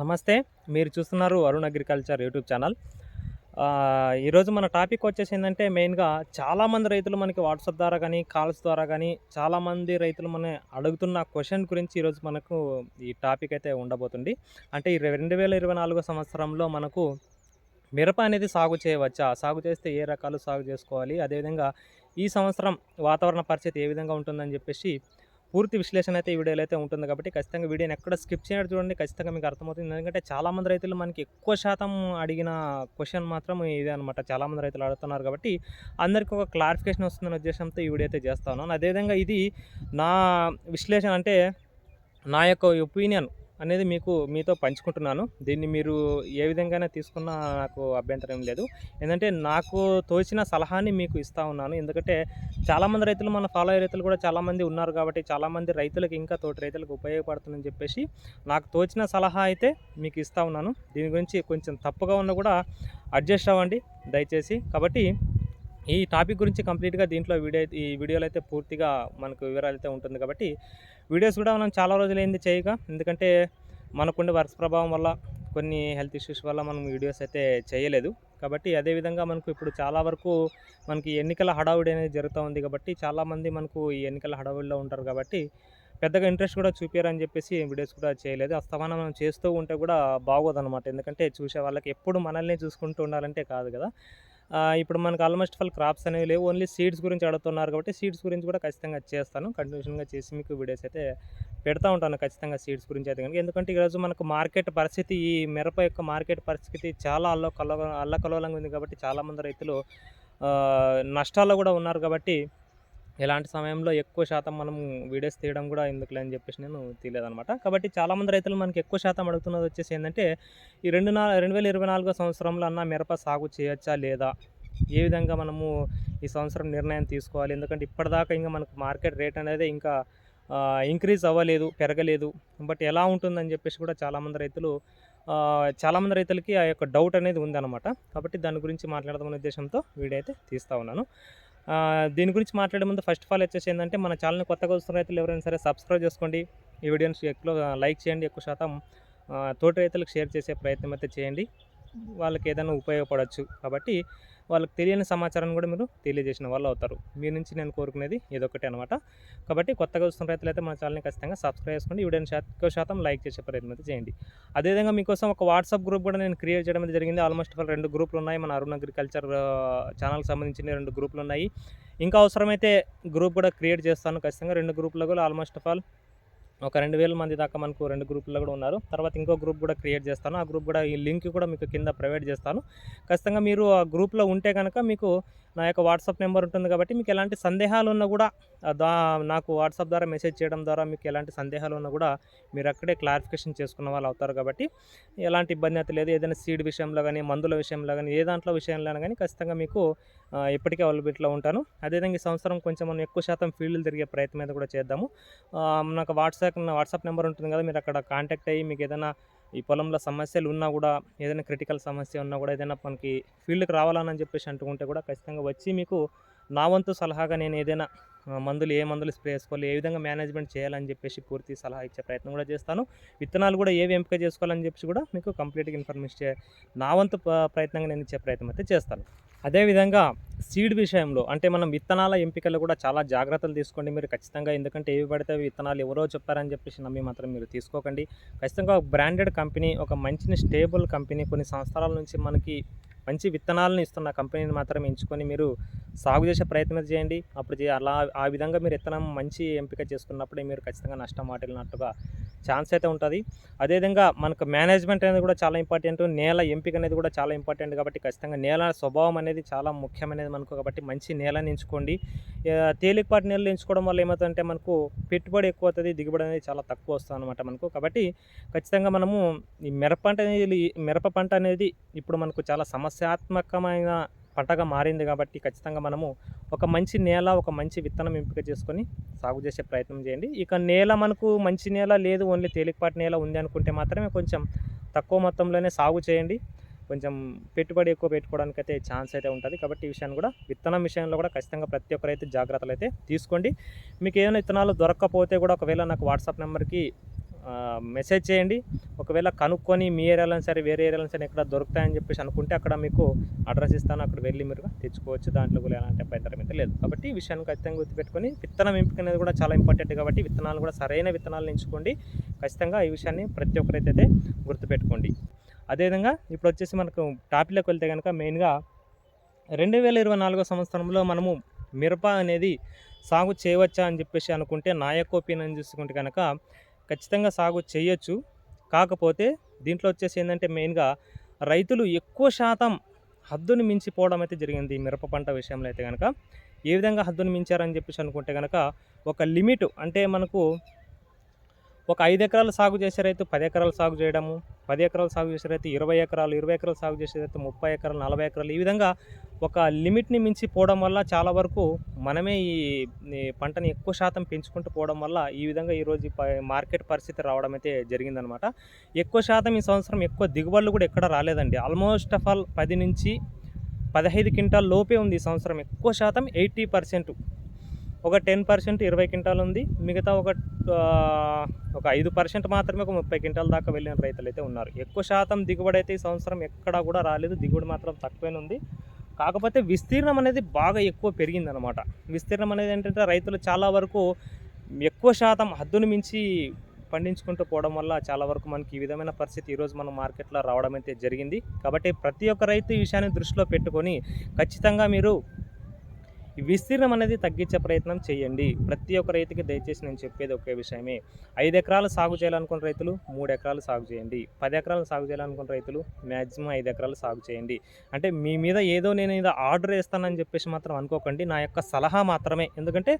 నమస్తే. మీరు చూస్తున్నారు అరుణ్ అగ్రికల్చర్ యూట్యూబ్ ఛానల్. ఈరోజు మన టాపిక్ వచ్చేసి ఏంటంటే మెయిన్గా చాలామంది రైతులు మనకి వాట్సాప్ ద్వారా కానీ కాల్స్ ద్వారా కానీ చాలామంది రైతులు మన అడుగుతున్న క్వశ్చన్ గురించి ఈరోజు మనకు ఈ టాపిక్ అయితే ఉండబోతుంది. అంటే ఈ రెండు వేల ఇరవై నాలుగో సంవత్సరంలో మనకు మిరప అనేది సాగు చేయవచ్చా? సాగు చేస్తే ఏ రకాలు సాగు చేసుకోవాలి? అదేవిధంగా ఈ సంవత్సరం వాతావరణ పరిస్థితి ఏ విధంగా ఉంటుందని చెప్పేసి పూర్తి విశ్లేషణ అయితే ఈ వీడియోలో అయితే ఉంటుంది కాబట్టి ఖచ్చితంగా వీడియోని ఎక్కడ స్కిప్ చేయడం చూడండి ఖచ్చితంగా మీకు అర్థమవుతుంది. ఎందుకంటే చాలామంది రైతులు మనకి ఎక్కువ శాతం అడిగిన క్వశ్చన్ మాత్రం ఇదే అనమాట చాలామంది రైతులు అడుగుతున్నారు కాబట్టి అందరికీ ఒక క్లారిఫికేషన్ వస్తుందనే ఉద్దేశంతో ఈ వీడియో అయితే చేస్తాను అదేవిధంగా ఇది నా విశ్లేషణ అంటే నా యొక్క ఒపీనియన్ అనేది మీకు మీతో పంచుకుంటున్నాను. దీన్ని మీరు ఏ విధంగానే తీసుకున్నా నాకు అభ్యంతరం ఏం లేదు. ఎందుకంటే నాకు తోచిన సలహాని మీకు ఇస్తా ఉన్నాను. ఎందుకంటే చాలామంది రైతులు మన ఫాలో అయ్యే రైతులు కూడా చాలామంది ఉన్నారు కాబట్టి చాలామంది రైతులకు ఇంకా తోటి రైతులకు ఉపయోగపడుతుందని చెప్పేసి నాకు తోచిన సలహా అయితే మీకు ఇస్తా ఉన్నాను. దీని గురించి కొంచెం తప్పుగా ఉన్నా కూడా అడ్జస్ట్ అవ్వండి దయచేసి. కాబట్టి ఈ టాపిక్ గురించి కంప్లీట్గా దీంట్లో వీడియో ఈ వీడియోలో అయితే పూర్తిగా మనకు వివరాలు అయితే ఉంటుంది కాబట్టి వీడియోస్ కూడా మనం చాలా రోజులైంది చేయక. ఎందుకంటే మనకుండే వర్క్స్ ప్రభావం వల్ల కొన్ని హెల్త్ ఇష్యూస్ వల్ల మనం వీడియోస్ అయితే చేయలేదు. కాబట్టి అదేవిధంగా మనకు ఇప్పుడు చాలా వరకు మనకి ఎన్నికల హడావుడి అనేది జరుగుతూ ఉంది కాబట్టి చాలామంది మనకు ఈ ఎన్నికల హడావుడిలో ఉంటారు కాబట్టి పెద్దగా ఇంట్రెస్ట్ కూడా చూపారని చెప్పేసి వీడియోస్ కూడా చేయలేదు. అస్తమానం మనం చేస్తూ ఉంటే కూడా బాగోదన్నమాట. ఎందుకంటే చూసే వాళ్ళకి ఎప్పుడు మనల్ని చూసుకుంటూ ఉండాలంటే కాదు కదా. ఇప్పుడు మనకు ఆల్మోస్ట్ ఫల్ క్రాప్స్ అనేవి లేవు. ఓన్లీ సీడ్స్ గురించి అడుగుతున్నారు కాబట్టి సీడ్స్ గురించి కూడా ఖచ్చితంగా చేస్తాను. కంటిన్యూషన్గా చేసి మీకు వీడియోస్ అయితే పెడతా ఉంటాను ఖచ్చితంగా సీడ్స్ గురించి అయితే కనుక. ఎందుకంటే ఈరోజు మనకు మార్కెట్ పరిస్థితి ఈ మిరప యొక్క మార్కెట్ పరిస్థితి చాలా అల్ల కల అల్లకలోలంగా ఉంది కాబట్టి చాలామంది రైతులు నష్టాల్లో కూడా ఉన్నారు కాబట్టి ఇలాంటి సమయంలో ఎక్కువ శాతం మనం వీడియోస్ తీయడం కూడా ఎందుకులే అని చెప్పేసి నేను తీయలేదనమాట కాబట్టి చాలామంది రైతులు మనకి ఎక్కువ శాతం అడుగుతున్నది వచ్చేసి ఏంటంటే ఈ రెండు నా రెండు వేల ఇరవై నాలుగో సంవత్సరంలో అన్న మిరప సాగు చేయొచ్చా లేదా? ఏ విధంగా మనము ఈ సంవత్సరం నిర్ణయం తీసుకోవాలి? ఎందుకంటే ఇప్పటిదాకా ఇంకా మనకు మార్కెట్ రేట్ అనేది ఇంకా ఇంక్రీజ్ అవ్వలేదు పెరగలేదు. బట్ ఎలా ఉంటుందని చెప్పేసి కూడా చాలామంది రైతులు చాలామంది రైతులకి ఆ యొక్క డౌట్ అనేది ఉందన్నమాట. కాబట్టి దాని గురించి మాట్లాడదామనే ఉద్దేశంతో వీడియో అయితే తీస్తూ ఉన్నాను. దీని గురించి మాట్లాడే ముందు ఫస్ట్ ఆఫ్ ఆల్ వచ్చేసి ఏంటంటే మన ఛానల్ని కొత్తగా వస్తున్న రైతులు ఎవరైనా సరే సబ్స్క్రైబ్ చేసుకోండి. ఈ వీడియోని ఎక్కువ లైక్ చేయండి ఎక్కువ శాతం తోటి రైతులకు షేర్ చేసే ప్రయత్నం అయితే చేయండి. వాళ్ళకి ఏదైనా ఉపయోగపడవచ్చు కాబట్టి వాళ్ళకి తెలియని సమాచారాన్ని కూడా మీరు తెలియజేసిన వాళ్ళు అవుతారు. మీ నుంచి నేను కోరుకునేది ఇదొకటి అనమాట కాబట్టి కొత్తగా వస్తున్న రైతులు అయితే మన ఛానల్ని ఖచ్చితంగా సబ్స్క్రైబ్ చేసుకోండి. వీడియోని శాత- ఎక్కువ శాతం లైక్ చేసే ప్రయత్నం అయితే చేయండి. అదేవిధంగా మీకోసం ఒక వాట్సాప్ గ్రూప్ కూడా నేను క్రియేట్ చేయడం అయితే జరిగింది. ఆల్మోస్ట్ ఆల్ రెండు గ్రూపులు ఉన్నాయి. మన అరుణ్ అగ్రికల్చర్ ఛానల్కి సంబంధించిన రెండు గ్రూపులు ఉన్నాయి. ఇంకా అవసరమైతే గ్రూప్ కూడా క్రియేట్ చేస్తాను. ఖచ్చితంగా రెండు గ్రూపులో కూడా ఆల్మోస్ట్ ఆల్ ఒక రెండు వేల మంది దాకా మనకు రెండు గ్రూపుల్లో కూడా ఉన్నారు. తర్వాత ఇంకో గ్రూప్ కూడా క్రియేట్ చేస్తాను. ఆ గ్రూప్ కూడా ఈ లింక్ కూడా మీకు కింద ప్రొవైడ్ చేస్తాను. ఖచ్చితంగా మీరు ఆ గ్రూప్లో ఉంటే కనుక మీకు నా యొక్క వాట్సాప్ నెంబర్ ఉంటుంది కాబట్టి మీకు ఎలాంటి సందేహాలు ఉన్నా కూడా దా నాకు వాట్సాప్ ద్వారా మెసేజ్ చేయడం ద్వారా మీకు ఎలాంటి సందేహాలు ఉన్నా కూడా మీరు అక్కడే క్లారిఫికేషన్ చేసుకున్న వాళ్ళు అవుతారు కాబట్టి ఎలాంటి ఇబ్బంది అయితే లేదు. ఏదైనా సీడ్ విషయంలో కానీ మందుల విషయంలో కానీ ఏ దాంట్లో విషయంలో కానీ ఖచ్చితంగా మీకు ఎప్పటికీ అవైలబిలిటీలో ఉంటాను. అదేవిధంగా ఈ సంవత్సరం కొంచెం మనం ఎక్కువ శాతం ఫీల్డ్లు తిరిగే ప్రయత్నం అయితే కూడా చేద్దాము. నాకు వాట్సాప్ వాట్సాప్ నెంబర్ ఉంటుంది కదా మీరు అక్కడ కాంటాక్ట్ అయ్యి మీకు ఏదైనా ఈ పొలంలో సమస్యలు ఉన్నా కూడా ఏదైనా క్రిటికల్ సమస్య ఉన్నా కూడా ఏదైనా మనకి ఫీల్డ్కి రావాలని చెప్పేసి అంటుకుంటే కూడా ఖచ్చితంగా వచ్చి మీకు నా వంతు సలహాగా నేను ఏదైనా మందులు ఏ మందులు స్ప్రే చేసుకోవాలి ఏ విధంగా మేనేజ్మెంట్ చేయాలని చెప్పేసి పూర్తి సలహా ఇచ్చే ప్రయత్నం కూడా చేస్తాను. విత్తనాలు కూడా ఏవి ఎంపిక చేసుకోవాలని చెప్పేసి కూడా మీకు కంప్లీట్గా ఇన్ఫర్మేషన్ చే నా వంతు ప్రయత్నంగా నేను ఇచ్చే ప్రయత్నం అయితే చేస్తాను. అదేవిధంగా సీడ్ విషయంలో అంటే మనం విత్తనాల ఎంపికలు కూడా చాలా జాగ్రత్తలు తీసుకోండి మీరు ఖచ్చితంగా. ఎందుకంటే ఏవి పడితే విత్తనాలు ఎవరో చెప్పారని చెప్పేసి నమ్మి మాత్రం మీరు తీసుకోకండి. ఖచ్చితంగా ఒక బ్రాండెడ్ కంపెనీ ఒక మంచి స్టేబుల్ కంపెనీ కొన్ని సంవత్సరాల నుంచి మనకి మంచి విత్తనాలను ఇస్తున్న కంపెనీని మాత్రం ఎంచుకొని మీరు సాగు చేసే ప్రయత్నం చేయండి. అప్పుడు చే- అలా ఆ విధంగా మీరు విత్తనం మంచి ఎంపిక చేసుకున్నప్పుడే మీరు ఖచ్చితంగా నష్టం వాటిల్లినట్టుగా ఛాన్స్ అయితే ఉంటుంది. అదేవిధంగా మనకు మేనేజ్మెంట్ అనేది కూడా చాలా ఇంపార్టెంట్. నేల ఎంపిక అనేది కూడా చాలా ఇంపార్టెంట్ కాబట్టి ఖచ్చితంగా నేల స్వభావం అనేది చాలా ముఖ్యమైనది మనకు కాబట్టి మంచి నేలని ఎంచుకోండి తేలికపాటి నేలలు ఎంచుకోవడం వల్ల ఏమవుతుందంటే మనకు పెట్టుబడి ఎక్కువ అవుతుంది దిగుబడి అనేది చాలా తక్కువ వస్తుంది అనమాట మనకు. కాబట్టి ఖచ్చితంగా మనము ఈ మిరప పంట అనేది మిరప పంట అనేది ఇప్పుడు మనకు చాలా సమస్యాత్మకమైన పంటగా మారింది కాబట్టి ఖచ్చితంగా మనము ఒక మంచి నేల ఒక మంచి విత్తనం ఎంపిక చేసుకొని సాగు చేసే ప్రయత్నం చేయండి. ఇక నేల మనకు మంచి నేల లేదు ఓన్లీ తేలికపాటి నేల ఉంది అనుకుంటే మాత్రమే కొంచెం తక్కువ మొత్తంలోనే సాగు చేయండి. కొంచెం పెట్టుబడి ఎక్కువ పెట్టుకోవడానికి అయితే ఛాన్స్ అయితే ఉంటుంది. కాబట్టి ఈ విషయాన్ని కూడా విత్తనం విషయంలో కూడా ఖచ్చితంగా ప్రతి ఒక్కరైతే జాగ్రత్తలు అయితే తీసుకోండి. మీకు ఏమైనా విత్తనాలు దొరకకపోతే కూడా ఒకవేళ నాకు వాట్సాప్ నెంబర్కి మెసేజ్ చేయండి. ఒకవేళ కనుక్కొని మీ ఏరియాలో సరే వేరే ఏరియాలో సరే ఎక్కడ దొరుకుతాయని చెప్పేసి అనుకుంటే అక్కడ మీకు అడ్రస్ ఇస్తాను. అక్కడ వెళ్ళి మీరు తెచ్చుకోవచ్చు. దాంట్లో కూడా ఎలాంటి అభ్యంతరం అయితే లేదు. కాబట్టి ఈ విషయాన్ని ఖచ్చితంగా గుర్తుపెట్టుకొని విత్తనం ఎంపిక అనేది కూడా చాలా ఇంపార్టెంట్ కాబట్టి విత్తనాలు కూడా సరైన విత్తనాలు ఎంచుకోండి. ఖచ్చితంగా ఈ విషయాన్ని ప్రతి ఒక్కరైతే అయితే గుర్తుపెట్టుకోండి. అదేవిధంగా ఇప్పుడు వచ్చేసి మనకు టాపిక్లోకి వెళ్తే కనుక మెయిన్గా రెండు వేల ఇరవై నాలుగో సంవత్సరంలో మనము మిరప అనేది సాగు చేయవచ్చా అని చెప్పేసి అనుకుంటే నా యొక్క ఒపీనియన్ చూసుకుంటే కనుక ఖచ్చితంగా సాగు చేయొచ్చు. కాకపోతే దీంట్లో వచ్చేసి ఏంటంటే మెయిన్గా రైతులు ఎక్కువ శాతం హద్దును మించిపోవడం అయితే జరిగింది మిరప పంట విషయంలో అయితే కనుక ఏ విధంగా హద్దును మించారని చెప్పేసి అనుకుంటే కనుక ఒక లిమిట్ అంటే మనకు ఒక ఐదు ఎకరాలు సాగు చేసే రైతు పది ఎకరాలు సాగు చేయడము పది ఎకరాలు సాగు చేసే రైతు ఇరవై ఎకరాలు ఇరవై ఎకరాలు సాగు చేసే రైతు ముప్పై ఎకరాలు నలభై ఎకరాలు ఈ విధంగా ఒక లిమిట్ని మించి పోవడం వల్ల చాలా వరకు మనమే ఈ పంటని ఎక్కువ శాతం పెంచుకుంటూ పోవడం వల్ల ఈ విధంగా ఈరోజు మార్కెట్ పరిస్థితి రావడం అయితే జరిగిందనమాట. ఎక్కువ శాతం ఈ సంవత్సరం ఎక్కువ దిగుబడులు కూడా ఎక్కడ రాలేదండి. ఆల్మోస్ట్ ఆఫ్ ఆల్ పది నుంచి పదహైదు క్వింటాల్ లోపే ఉంది ఈ సంవత్సరం. ఎక్కువ శాతం ఎయిటీ పర్సెంట్ ఒక టెన్ పర్సెంట్ ఇరవై క్వింటాల్ ఉంది. మిగతా ఒక ఒక ఐదు పర్సెంట్ మాత్రమే ఒక ముప్పై క్వింటాల్ దాకా వెళ్ళిన రైతులు అయితే ఉన్నారు. ఎక్కువ శాతం దిగుబడి అయితే ఈ సంవత్సరం ఎక్కడా కూడా రాలేదు. దిగుబడి మాత్రం తక్కువనే ఉంది. కాకపోతే విస్తీర్ణం అనేది బాగా ఎక్కువ పెరిగిందనమాట విస్తీర్ణం అనేది ఏంటంటే రైతులు చాలా వరకు ఎక్కువ శాతం హద్దును మించి పండించుకుంటూ పోవడం వల్ల చాలా వరకు మనకి ఈ విధమైన పరిస్థితి ఈరోజు మనం మార్కెట్లో రావడం అయితే జరిగింది. కాబట్టి ప్రతి ఒక్క రైతు ఈ విషయాన్ని దృష్టిలో పెట్టుకొని ఖచ్చితంగా మీరు విస్తీర్ణం అనేది తగ్గించే ప్రయత్నం చేయండి. ప్రతి ఒక్క రైతుకి దయచేసి నేను చెప్పేది ఒకే విషయమే. ఐదు ఎకరాలు సాగు చేయాలనుకున్న రైతులు మూడు ఎకరాలు సాగు చేయండి. పది ఎకరాలు సాగు చేయాలనుకున్న రైతులు మ్యాక్సిమం ఐదు ఎకరాలు సాగు చేయండి. అంటే మీ మీద ఏదో నేను ఏదో ఆర్డర్ వేస్తానని చెప్పేసి మాత్రం అనుకోకండి. నా యొక్క సలహా మాత్రమే. ఎందుకంటే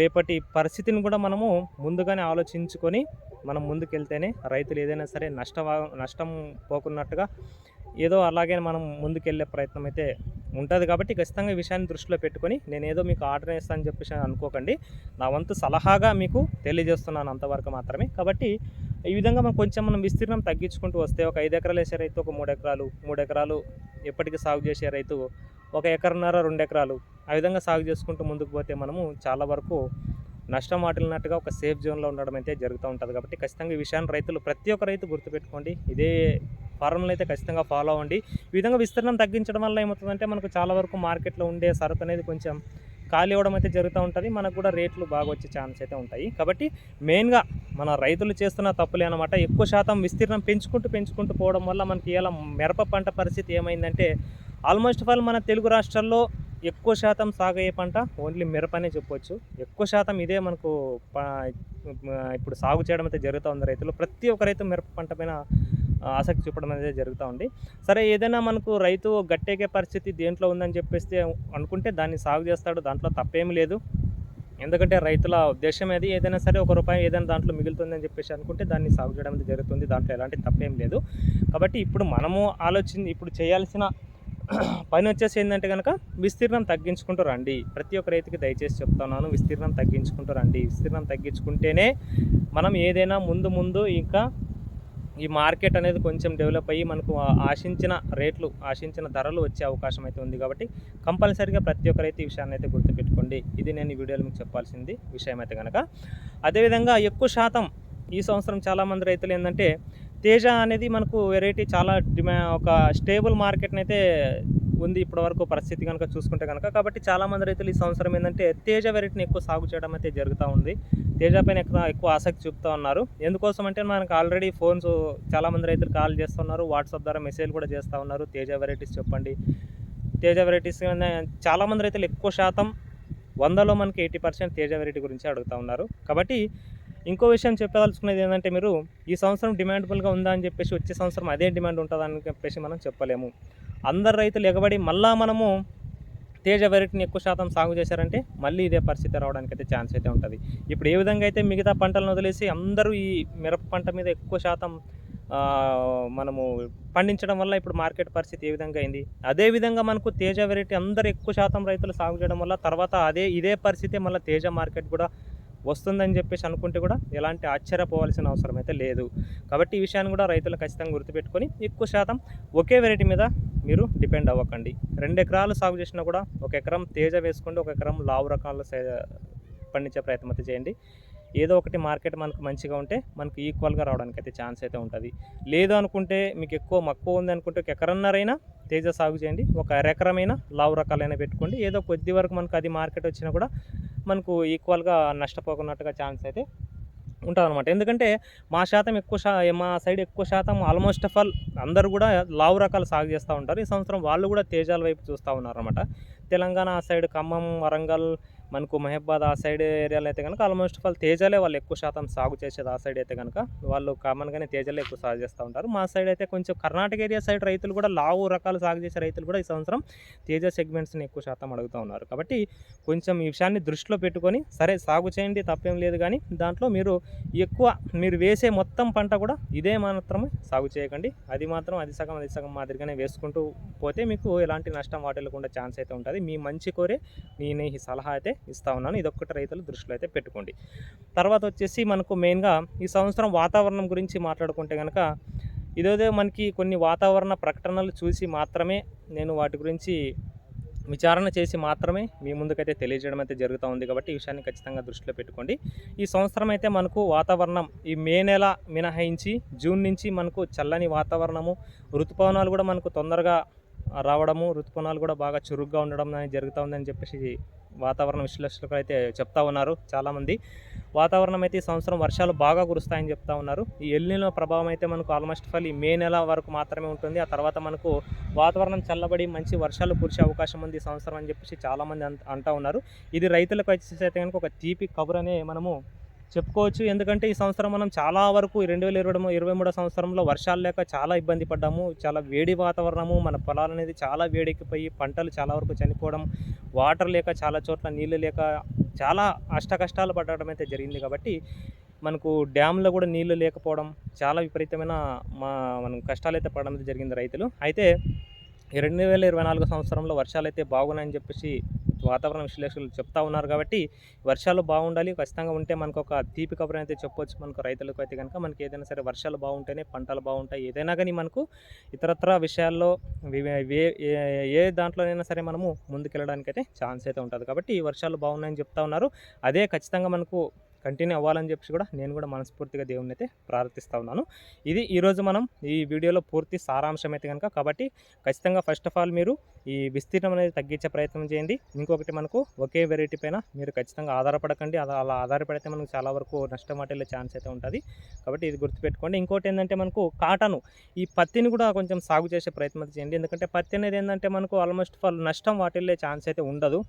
రేపటి పరిస్థితిని కూడా మనము ముందుగానే ఆలోచించుకొని మనం ముందుకెళ్తేనే రైతులు ఏదైనా సరే నష్ట నష్టం పోకున్నట్టుగా ఏదో అలాగే మనం ముందుకెళ్ళే ప్రయత్నం అయితే ఉంటుంది కాబట్టి ఖచ్చితంగా ఈ విషయాన్ని దృష్టిలో పెట్టుకొని నేను ఏదో మీకు ఆర్డర్ ఇస్తానని చెప్పేసి అనుకోకండి. నా వంతు సలహాగా మీకు తెలియజేస్తున్నాను అంతవరకు మాత్రమే. కాబట్టి ఈ విధంగా మనం కొంచెం మనం విస్తీర్ణం తగ్గించుకుంటూ వస్తే ఒక ఐదు ఎకరాలు వేసే రైతు ఒక మూడు ఎకరాలు మూడు ఎకరాలు ఎప్పటికీ సాగు చేసే రైతు ఒక ఎకరన్నర రెండు ఎకరాలు ఆ విధంగా సాగు చేసుకుంటూ ముందుకు పోతే మనము చాలా వరకు నష్టం వాటిల్లినట్టుగా ఒక సేఫ్ జోన్లో ఉండడం అయితే జరుగుతూ ఉంటుంది. కాబట్టి ఖచ్చితంగా ఈ విషయాన్ని రైతులు ప్రతి ఒక్క రైతు గుర్తుపెట్టుకోండి. ఇదే ఫార్ములా అయితే ఖచ్చితంగా ఫాలో అవ్వండి. ఈ విధంగా విస్తీర్ణం తగ్గించడం వల్ల ఏమవుతుందంటే మనకు చాలా వరకు మార్కెట్లో ఉండే సరుకు అనేది కొంచెం ఖాళీ అవ్వడం అయితే జరుగుతూ ఉంటుంది. మనకు కూడా రేట్లు బాగా వచ్చే ఛాన్స్ అయితే ఉంటాయి. కాబట్టి మెయిన్గా మన రైతులు చేస్తున్న తప్పులే అనమాట ఎక్కువ శాతం విస్తీర్ణం పెంచుకుంటూ పెంచుకుంటూ పోవడం వల్ల మనకి ఇలా మిరప పంట పరిస్థితి ఏమైందంటే ఆల్మోస్ట్ ఆల్ మన తెలుగు రాష్ట్రాల్లో ఎక్కువ శాతం సాగు అయ్యే పంట ఓన్లీ మిరపనే చెప్పొచ్చు. ఎక్కువ శాతం ఇదే మనకు ఇప్పుడు సాగు చేయడం అయితే జరుగుతూ ఉంది రైతులు. ప్రతి ఒక్క రైతు మిరప పంట పైన ఆసక్తి చూపడం అనేది జరుగుతూ ఉంది. సరే ఏదైనా మనకు రైతు గట్టేకే పరిస్థితి దేంట్లో ఉందని చెప్పేస్తే అనుకుంటే దాన్ని సాగు చేస్తాడు దాంట్లో తప్పేమీ లేదు. ఎందుకంటే రైతుల ఉద్దేశం అది ఏదైనా సరే ఒక రూపాయి ఏదైనా దాంట్లో మిగులుతుందని చెప్పేసి అనుకుంటే దాన్ని సాగు చేయడం అనేది జరుగుతుంది దాంట్లో ఎలాంటి తప్పేం లేదు. కాబట్టి ఇప్పుడు మనము ఆలోచించి ఇప్పుడు చేయాల్సిన పని వచ్చేసి ఏంటంటే కనుక విస్తీర్ణం తగ్గించుకుంటూ రండి. ప్రతి ఒక్క రైతుకి దయచేసి చెప్తున్నాను విస్తీర్ణం తగ్గించుకుంటూ రండి. విస్తీర్ణం తగ్గించుకుంటేనే మనం ఏదైనా ముందు ముందు ఇంకా ఈ మార్కెట్ అనేది కొంచెం డెవలప్ అయ్యి మనకు ఆశించిన రేట్లు ఆశించిన ధరలు వచ్చే అవకాశం అయితే ఉంది కాబట్టి కంపల్సరీగా ప్రతి ఒక్కరైతే ఈ విషయాన్ని అయితే గుర్తుపెట్టుకోండి. ఇది నేను ఈ వీడియోలో మీకు చెప్పాల్సింది విషయం అయితే కనుక అదేవిధంగా ఎక్కువ శాతం ఈ సంవత్సరం చాలామంది రైతులు ఏంటంటే తేజ అనేది మనకు వెరైటీ చాలా డిమా ఒక స్టేబుల్ మార్కెట్ని అయితే ఉంది ఇప్పటివరకు పరిస్థితి కనుక చూసుకుంటే కనుక. కాబట్టి చాలామంది రైతులు ఈ సంవత్సరం ఏంటంటే తేజ వెరైటీని ఎక్కువ సాగు చేయడం అయితే జరుగుతూ ఉంది. తేజ పైన ఎక్కువ ఎక్కువ ఆసక్తి చూపుతూ ఉన్నారు. ఎందుకోసం అంటే మనకు ఆల్రెడీ ఫోన్స్ చాలామంది రైతులు కాల్ చేస్తున్నారు. వాట్సాప్ ద్వారా మెసేజ్ కూడా చేస్తూ ఉన్నారు. తేజ వెరైటీస్ చెప్పండి. తేజ వెరైటీస్ చాలామంది రైతులు ఎక్కువ శాతం వందలో మనకి ఎయిటీ పర్సెంట్ తేజ వెరైటీ గురించి అడుగుతూ ఉన్నారు. కాబట్టి ఇంకో విషయం చెప్పదలుచుకునేది ఏంటంటే మీరు ఈ సంవత్సరం డిమాండబుల్గా ఉందా అని చెప్పేసి వచ్చే సంవత్సరం అదే డిమాండ్ ఉంటుందని చెప్పేసి మనం చెప్పలేము. అందరు రైతులు ఎగబడి మళ్ళా మనము తేజ వెరైటీని ఎక్కువ శాతం సాగు చేశారంటే మళ్ళీ ఇదే పరిస్థితి రావడానికి అయితే ఛాన్స్ అయితే ఉంటుంది. ఇప్పుడు ఏ విధంగా అయితే మిగతా పంటలను వదిలేసి అందరూ ఈ మిరప పంట మీద ఎక్కువ శాతం మనము పండించడం వల్ల ఇప్పుడు మార్కెట్ పరిస్థితి ఏ విధంగా అయింది? అదే విధంగా మనకు తేజ వెరైటీ అందరు ఎక్కువ శాతం రైతులు సాగు చేయడం వల్ల తర్వాత అదే ఇదే పరిస్థితి మళ్ళీ తేజ మార్కెట్ కూడా వస్తుందని చెప్పేసి అనుకుంటే కూడా ఎలాంటి ఆశ్చర్యపోవాల్సిన అవసరం అయితే లేదు. కాబట్టి ఈ విషయాన్ని కూడా రైతులు ఖచ్చితంగా గుర్తుపెట్టుకొని ఎక్కువ శాతం ఒకే వెరైటీ మీద మీరు డిపెండ్ అవ్వకండి. రెండు ఎకరాలు సాగు చేసినా కూడా ఒక ఎకరం తేజ వేసుకోండి ఒక ఎకరం లావు రకాలు సే- పండించే ప్రయత్నం అయితే చేయండి. ఏదో ఒకటి మార్కెట్ మనకు మంచిగా ఉంటే మనకు ఈక్వల్గా రావడానికి అయితే ఛాన్స్ అయితే ఉంటుంది. లేదు అనుకుంటే మీకు ఎక్కువ మక్కువ ఉంది అనుకుంటే ఒక ఎకరన్నరైనా తేజ సాగు చేయండి ఒక అరెకరమైన లావు రకాలైనా పెట్టుకోండి. ఏదో కొద్ది వరకు మనకు అది మార్కెట్ వచ్చినా కూడా మనకు ఈక్వల్గా నష్టపోకున్నట్టుగా ఛాన్స్ అయితే ఉంటుందన్నమాట. ఎందుకంటే మా శాతం ఎక్కువ శా మా సైడ్ ఎక్కువ శాతం ఆల్మోస్ట్ ఆఫ్ ఆల్ అందరూ కూడా లావు రకాలు సాగు చేస్తూ ఉంటారు. ఈ సంవత్సరం వాళ్ళు కూడా తేజాల వైపు చూస్తూ ఉన్నారు అనమాట తెలంగాణ ఆ సైడ్ ఖమ్మం వరంగల్ మనకు మహబాద్ ఆ సైడ్ ఏరియాలో అయితే కనుక ఆల్మోస్ట్ ఆల్ తేజలే వాళ్ళు ఎక్కువ శాతం సాగు చేసేది ఆ సైడ్ అయితే కనుక వాళ్ళు కామన్గానే తేజలే ఎక్కువ సాగు చేస్తూ ఉంటారు. మా సైడ్ అయితే కొంచెం కర్ణాటక ఏరియా సైడ్ రైతులు కూడా లావు రకాలు సాగు చేసే రైతులు కూడా ఈ సంవత్సరం తేజ సెగ్మెంట్స్ని ఎక్కువ శాతం అడుగుతూ ఉన్నారు. కాబట్టి కొంచెం ఈ విషయాన్ని దృష్టిలో పెట్టుకొని సరే సాగు చేయండి తప్పేం లేదు కానీ దాంట్లో మీరు ఎక్కువ మీరు వేసే మొత్తం పంట కూడా ఇదే మాత్రమే సాగు చేయకండి. అది మాత్రం అది సగం అది సగం మాదిరిగానే వేసుకుంటూ పోతే మీకు ఎలాంటి నష్టం వాటిల్లకుండా ఛాన్స్ అయితే ఉంటుంది. మీ మంచి కోరే నేను ఈ సలహా అయితే ఇస్తా ఉన్నాను. ఇదొక్కటి రైతులు దృష్టిలో అయితే పెట్టుకోండి. తర్వాత వచ్చేసి మనకు మెయిన్గా ఈ సంవత్సరం వాతావరణం గురించి మాట్లాడుకుంటే కనుక ఇదేదో మనకి కొన్ని వాతావరణ ప్రకటనలు చూసి మాత్రమే నేను వాటి గురించి విచారణ చేసి మాత్రమే మీ ముందుకైతే తెలియజేయడం అయితే జరుగుతూ ఉంది కాబట్టి ఈ విషయాన్ని ఖచ్చితంగా దృష్టిలో పెట్టుకోండి. ఈ సంవత్సరం అయితే మనకు వాతావరణం ఈ మే నెల మినహాయించి జూన్ నుంచి మనకు చల్లని వాతావరణము ఋతుపవనాలు కూడా మనకు తొందరగా రావడము ఋతుపవనాలు కూడా బాగా చురుగ్గా ఉండడం అనేది జరుగుతూ ఉందని చెప్పేసి వాతావరణ విశ్లేషకులు అయితే చెప్తా ఉన్నారు చాలామంది. వాతావరణం అయితే ఈ సంవత్సరం వర్షాలు బాగా కురుస్తాయని చెప్తా ఉన్నారు. ఈ ఎల్లిన ప్రభావం అయితే మనకు ఆల్మోస్ట్ ఫల్ ఈ మే నెల వరకు మాత్రమే ఉంటుంది. ఆ తర్వాత మనకు వాతావరణం చల్లబడి మంచి వర్షాలు కురిసే అవకాశం ఉంది ఈ సంవత్సరం అని చెప్పేసి చాలామంది అంట అంటా ఉన్నారు. ఇది రైతులకు వచ్చేసి అయితే కనుక ఒక తీపి కబురనే మనము చెప్పుకోవచ్చు. ఎందుకంటే ఈ సంవత్సరం మనం చాలా వరకు రెండు వేల ఇరవై ఇరవై మూడో సంవత్సరంలో వర్షాలు లేక చాలా ఇబ్బంది పడ్డాము. చాలా వేడి వాతావరణము మన పొలాలు అనేది చాలా వేడెక్కిపోయి పంటలు చాలా వరకు చనిపోవడం వాటర్ లేక చాలా చోట్ల నీళ్ళు లేక చాలా అష్ట కష్టాలు పడడం అయితే జరిగింది కాబట్టి మనకు డ్యామ్లో కూడా నీళ్ళు లేకపోవడం చాలా విపరీతమైన మా మనం కష్టాలు అయితే పడడం అయితే జరిగింది రైతులు. అయితే రెండు వేల ఇరవై నాలుగు సంవత్సరంలో వర్షాలు అయితే బాగున్నాయని చెప్పేసి వాతావరణ విశ్లేషకులు చెప్తా ఉన్నారు కాబట్టి వర్షాలు బాగుండాలి. ఖచ్చితంగా ఉంటే మనకు ఒక తీపి కబురు అయితే చెప్పొచ్చు. మనకు రైతులకు అయితే కనుక మనకి ఏదైనా సరే వర్షాలు బాగుంటేనే పంటలు బాగుంటాయి. ఏదైనా కానీ మనకు ఇతరత్ర విషయాల్లో ఏ ఏ దాంట్లోనైనా సరే మనము ముందుకెళ్ళడానికి అయితే ఛాన్స్ అయితే ఉంటుంది. కాబట్టి ఈ వర్షాలు బాగున్నాయని చెప్తా ఉన్నారు. అదే ఖచ్చితంగా మనకు కంటిన్యూ అవ్వాలని చెప్పి కూడా నేను కూడా మనస్ఫూర్తిగా దేవుని అయితే ప్రార్థిస్తూ ఉన్నాను. ఇది ఈరోజు మనం ఈ వీడియోలో పూర్తి సారాంశం అయితే కనుక కాబట్టి ఖచ్చితంగా ఫస్ట్ ఆఫ్ ఆల్ మీరు ఈ విస్తీర్ణం అనేది తగ్గించే ప్రయత్నం చేయండి. ఇంకొకటి మనకు ఒకే వెరైటీ పైన మీరు ఖచ్చితంగా ఆధారపడకండి. అలా అలా ఆధారపడితే మనకు చాలా వరకు నష్టం వాటిల్లే ఛాన్స్ అయితే ఉంటుంది. కాబట్టి ఇది గుర్తుపెట్టుకోండి. ఇంకోటి ఏంటంటే మనకు కాటను ఈ పత్తిని కూడా కొంచెం సాగు చేసే ప్రయత్నం చేయండి. ఎందుకంటే పత్తి అనేది ఏంటంటే మనకు ఆల్మోస్ట్ ఫాల్ నష్టం వాటిల్లే ఛాన్స్ అయితే ఉండదు.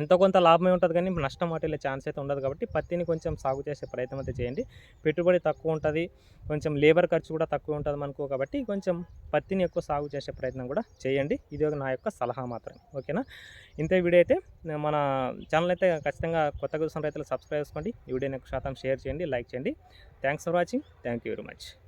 ఎంతో కొంత లాభమే ఉంటుంది కానీ నష్టం వాటిల్లే ఛాన్స్ అయితే ఉండదు కాబట్టి పత్తిని కొంచెం సాగు చేసే ప్రయత్నం అయితే చేయండి. పెట్టుబడి తక్కువ ఉంటుంది కొంచెం లేబర్ ఖర్చు కూడా తక్కువ ఉంటుంది మనకు కాబట్టి కొంచెం పత్తిని ఎక్కువ సాగు చేసే ప్రయత్నం కూడా చేయండి. ఇది ఒక నా యొక్క సలహా మాత్రమే. ఓకేనా? ఇంతే వీడియో అయితే మన ఛానల్ అయితే ఖచ్చితంగా కొత్తగా చూసిన రైతులు సబ్స్క్రైబ్ చేసుకోండి. ఈ వీడియోని ఎక్కువ శాతం షేర్ చేయండి లైక్ చేయండి. Thanks for watching thank you very much